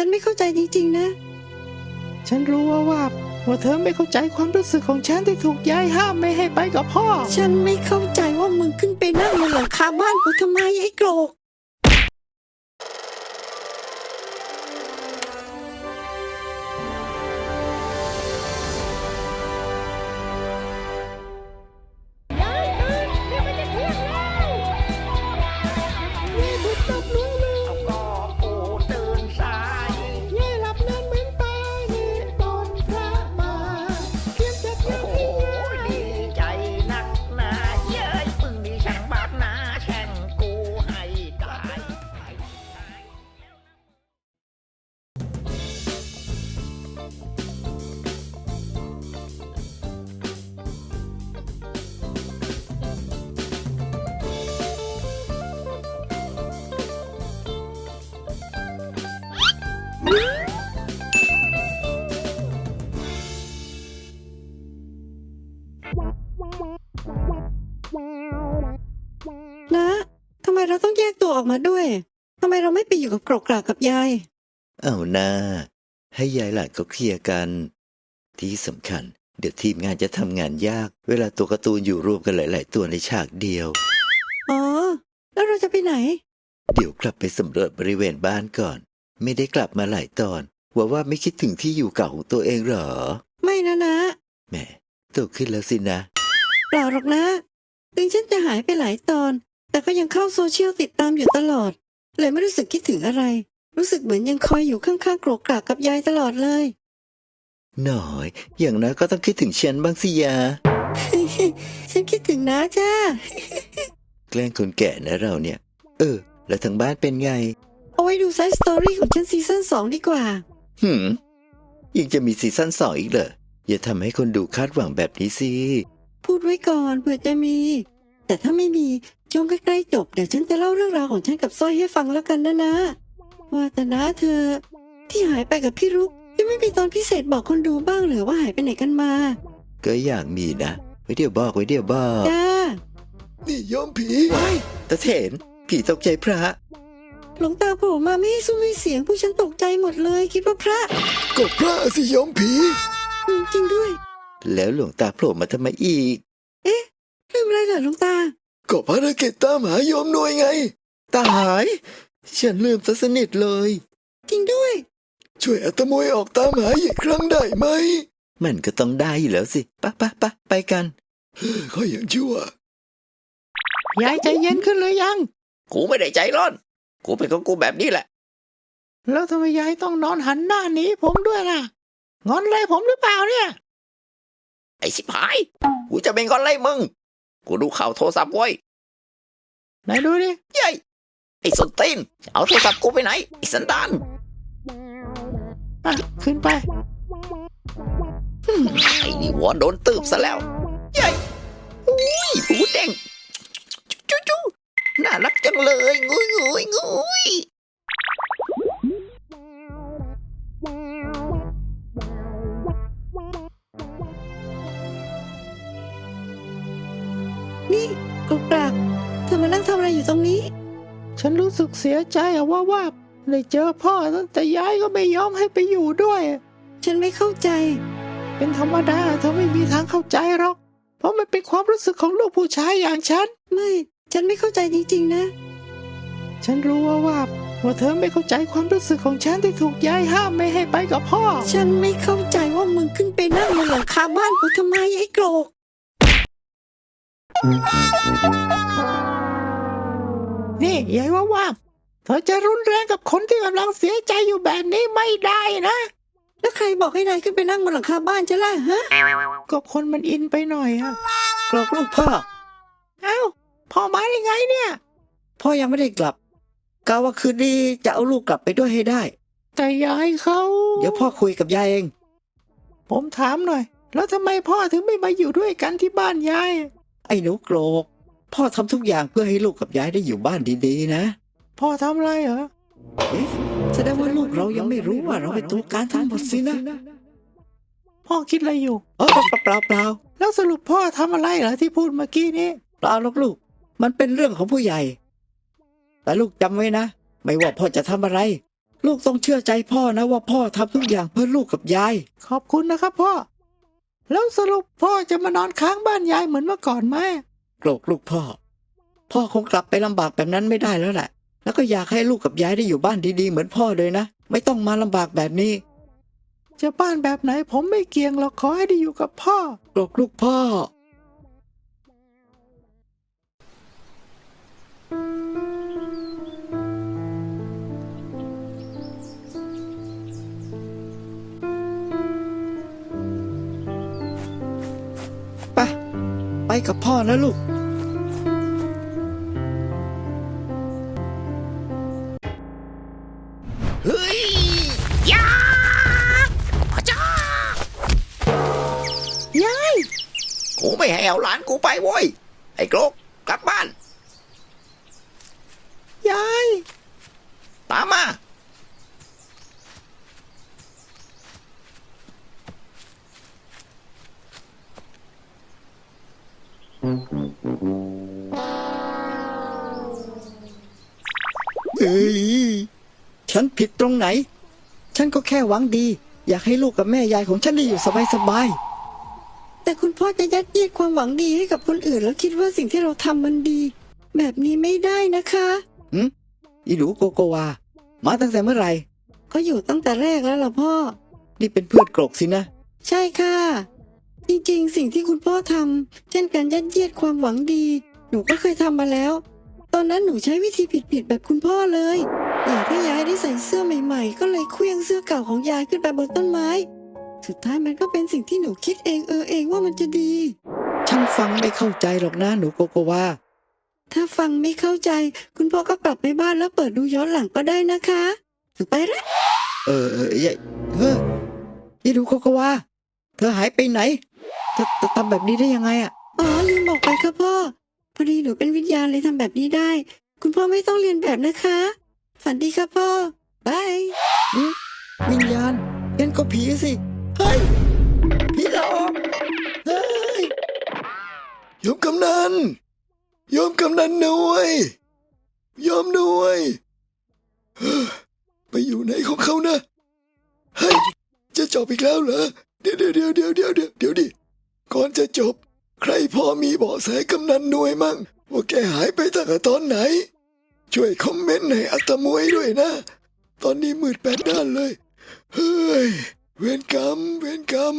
ฉันไม่เข้าใจจริงๆนะ ฉันรู้ว่าว่าว่าเธอไม่เข้าใจความรู้สึกของฉันที่ถูกยายห้ามไม่ให้ไปกับพ่อ ฉันไม่เข้าใจว่ามึงขึ้นไปนั่งบนหลังคาบ้านกูทำไมไอ้โกรก นะทำไมเราต้องแยกตัวออกมาด้วยทำไมเราไม่ไปอยู่กับโกรกกรากกับยาย เอาหน้า ให้ยายหลานเขาเคลียร์กัน ที่สำคัญ เดี๋ยวทีมงานจะทำงานยาก เวลาตัวการ์ตูนอยู่รวมกันหลาย ๆ ตัวในฉากเดียว อ๋อ แล้วเราจะไปไหน เดี๋ยวกลับไปสำรวจบริเวณบ้านก่อน ไม่ได้กลับมาหลายตอนว่าว่าไม่คิดถึงที่อยู่เก่าของตัวเองเหรอ ไม่นะนะแหมโตขึ้นแล้วสินะ เปล่าหรอกนะ ถึงฉันจะหายไปหลายตอน แต่ก็ยังเข้าโซเชียลติดตามอยู่ตลอด เลยไม่รู้สึกคิดถึงอะไร รู้สึกเหมือนยังคอยอยู่ข้างๆโกรกกรากกับยายตลอดเลย หน่อย อย่างน้อยก็ต้องคิดถึงฉันบ้างสิยา ฉันคิดถึงนะจ้า แกล้งคนแก่นะเราเนี่ย เออ แล้วทางบ้านเป็นไง เอาไว้ดูไซส์สตอรี่ของฉันซีซั่นสองดีกว่า หืมยังจะมีซีซั่นสองอีกเหรอ อย่าทำให้คนดูคาดหวังแบบนี้สิ พูดไว้ก่อนเผื่อจะมี แต่ถ้าไม่มี ช่วงใกล้ๆจบเดี๋ยวฉันจะเล่าเรื่องราวของฉันกับสร้อยให้ฟังแล้วกันนะนะว่าแต่นะเธอ ที่หายไปกับพี่รุกยังไม่มีตอนพิเศษบอกคนดูบ้างเหรือว่าหายไปไหนกันมาก็อยากมีนะไว้เดี๋ยวบอกไว้เดี๋ยวบอกจ้านี่ยอมผีว้ายตะเถนผีตกใจพระ หลวงตาโผล่มาไม่ให้ซุ้มไม่เสียงผู้ฉันตกใจหมดเลย คิดว่าพระก็พระสิยอมผี อืมจริงด้วย แล้วหลวงตาโผล่มาทำไมอีก ลืมอะไรเหรอหลวงตา ก็ภารกิจตามหายอมหน่วยไง ตาย ฉันลืมซะสนิทเลย จริงด้วย ช่วยอาตมวยออกตามหาอีกครั้งได้ไหม มันก็ต้องได้อยู่แล้วสิปะปะปะไปกันเขาอย่างชั่วยายใจเย็นขึ้นเลยยัง กูไม่ได้ใจร้อน กูเป็นของกูแบบนี้แหละ แล้วทำไมยายต้องนอนหันหน้าหนีผมด้วยล่ะ งอนอะไรผมหรือเปล่าเนี่ย ไอ้สิบหาย กูจะเป็นคนไล่มึง กูดูข่าวโทรศัพท์ไว้ไหนดูดิเย้ยไอ้สนตีนเอาโทรศัพท์กูไปไหนไอ้สันดานอะขึ้นไปไอ้นี่วอนโดนตืบซะแล้วเย้ยอุ้ยหูแดงจุ๊จุ๊น่ารักจังเลยงุยงุยงุย อะไรอยู่ตรงนี้ ฉันรู้สึกเสียใจอะว่าว่าได้เจอพ่อแต่ยายก็ไม่ยอมให้ไปอยู่ด้วย ฉันไม่เข้าใจ เป็นธรรมดาเธอไม่มีทางเข้าใจหรอก เพราะมันเป็นความรู้สึกของลูกผู้ชายอย่างฉัน ไม่ ฉันไม่เข้าใจจริงๆนะ ฉันรู้ว่าว่าว่าเธอไม่เข้าใจความรู้สึกของฉันที่ถูกยายห้ามไม่ให้ไปกับพ่อ ฉันไม่เข้าใจว่ามึงขึ้นไปนั่งบนหลังคาบ้านกูทำไมไอ้โกรก นี่ยายว่าว่าเธอจะรุนแรงกับคนที่กำลังเสียใจอยู่แบบนี้ไม่ได้นะ แล้วใครบอกให้นายขึ้นไปนั่งบนหลังคาบ้านฉันล่ะฮะ ก็คนมันอินไปหน่อยอะกรอกลูกพ่อ เอ้าพ่อมาได้ไงเนี่ย พ่อยังไม่ได้กลับกะว่าคืนนี้จะเอาลูกกลับไปด้วยให้ได้ แต่ยายเขาเดี๋ยวพ่อคุยกับยายเอง ผมถามหน่อย แล้วทำไมพ่อถึงไม่มาอยู่ด้วยกันที่บ้านยาย ไอ้หนูโกรก พ่อทำทุกอย่างเพื่อให้ลูกกับยายได้อยู่บ้านดีๆนะ พ่อทำอะไรเหรอเอ๊ะแสดงว่าลูกเรายังไม่รู้ว่าเราเป็นตัวการทั้งหมดสินะ พ่อคิดอะไรอยู่เออเปล่าเปล่าแล้วสรุปพ่อทำอะไรเหรอที่พูดเมื่อกี้นี้เปล่าหรอกลูก มันเป็นเรื่องของผู้ใหญ่ แต่ลูกจำไว้นะ ไม่ว่าพ่อจะทำอะไร ลูกต้องเชื่อใจพ่อนะว่าพ่อทำทุกอย่างเพื่อลูกกับยาย ขอบคุณนะครับพ่อ แล้วสรุปพ่อจะมานอนค้างบ้านยายเหมือนเมื่อก่อนไหม โกรกลูกพ่อ พ่อคงกลับไปลำบากแบบนั้นไม่ได้แล้วแหละ แล้วก็อยากให้ลูกกับยายได้อยู่บ้านดีๆ เหมือนพ่อเลยนะ ไม่ต้องมาลำบากแบบนี้ จะบ้านแบบไหนผมไม่เกี่ยงหรอกขอให้ได้อยู่กับพ่อโกรกลูกพ่อ กับพ่อนะลูก เฮ้ยยาอาจ้ายายกูไม่ให้เอาหลานกูไปโว้ย ไอ้โกรกกลับบ้าน ยาย ตามมา เอ้ยฉันผิดตรงไหน ฉันก็แค่หวังดี อยากให้ลูกกับแม่ยายของฉันได้อยู่สบายแต่คุณพ่อจะยัดเยียดความหวังดีให้กับคนอื่น แล้วคิดว่าสิ่งที่เราทำมันดี แบบนี้ไม่ได้นะคะๆอีหนูโกโกวา มาตั้งแต่เมื่อไหร่ ก็อยู่ตั้งแต่แรกแล้วล่ะพ่อ นี่เป็นเพื่อนโกรกสินะ ใช่ค่ะ จริงๆ สิ่งที่คุณพ่อทำเช่นการยัดเยียดความหวังดี หนูก็เคยทำมาแล้ว ตอนนั้นหนูใช้วิธีผิดๆแบบคุณพ่อเลย อยากให้ยายได้ใส่เสื้อใหม่ๆ ก็เลยเคลื่องเสื้อเก่าของยายขึ้นไปบนต้นไม้ สุดท้ายมันก็เป็นสิ่งที่หนูคิดเองเออเองว่ามันจะดี ฉันฟังไม่เข้าใจหรอกนะหนูโกโกวาถ้าฟังไม่เข้าใจ คุณพ่อก็กลับไปบ้านแล้วเปิดดูย้อนหลังก็ได้นะคะหนูไปละเออเออเอ้ยเฮ้ยอีหนูโกโกวา เธอหายไปไหนเธอเธอทำแบบนี้ได้ยังไงอะอ๋อลืมบอกไปค่ะพ่อ พอดีหนูเป็นวิญญาณเลยทำแบบนี้ได้ คุณพ่อไม่ต้องเรียนแบบนะคะ ฝันดีค่ะพ่อบายวิญญาณงั้นก็ผีสิ เฮ้ย ผีหลอกเฮ้ย โยมกำนันโยมกำนันหน่วยโยมหน่วยเฮ้อไปอยู่ไหนของเขานะเฮ้ยจะจบอีกแล้วเหรอ เดี๋ยวเดี๋ยวเดี๋ยวเดี๋ยวเดี๋ยวเดี๋ยวเดี๋ยวดิ ก่อนจะจบ ใครพอมีเบาะแสกำนันหน่วยมั่ง ว่าแกหายไปตั้งแต่ตอนไหน ช่วยคอมเมนต์ในอัตมวยด้วยนะ ตอนนี้มืดแปดด้านเลย เฮ้ย เวรกรรม เวรกรรม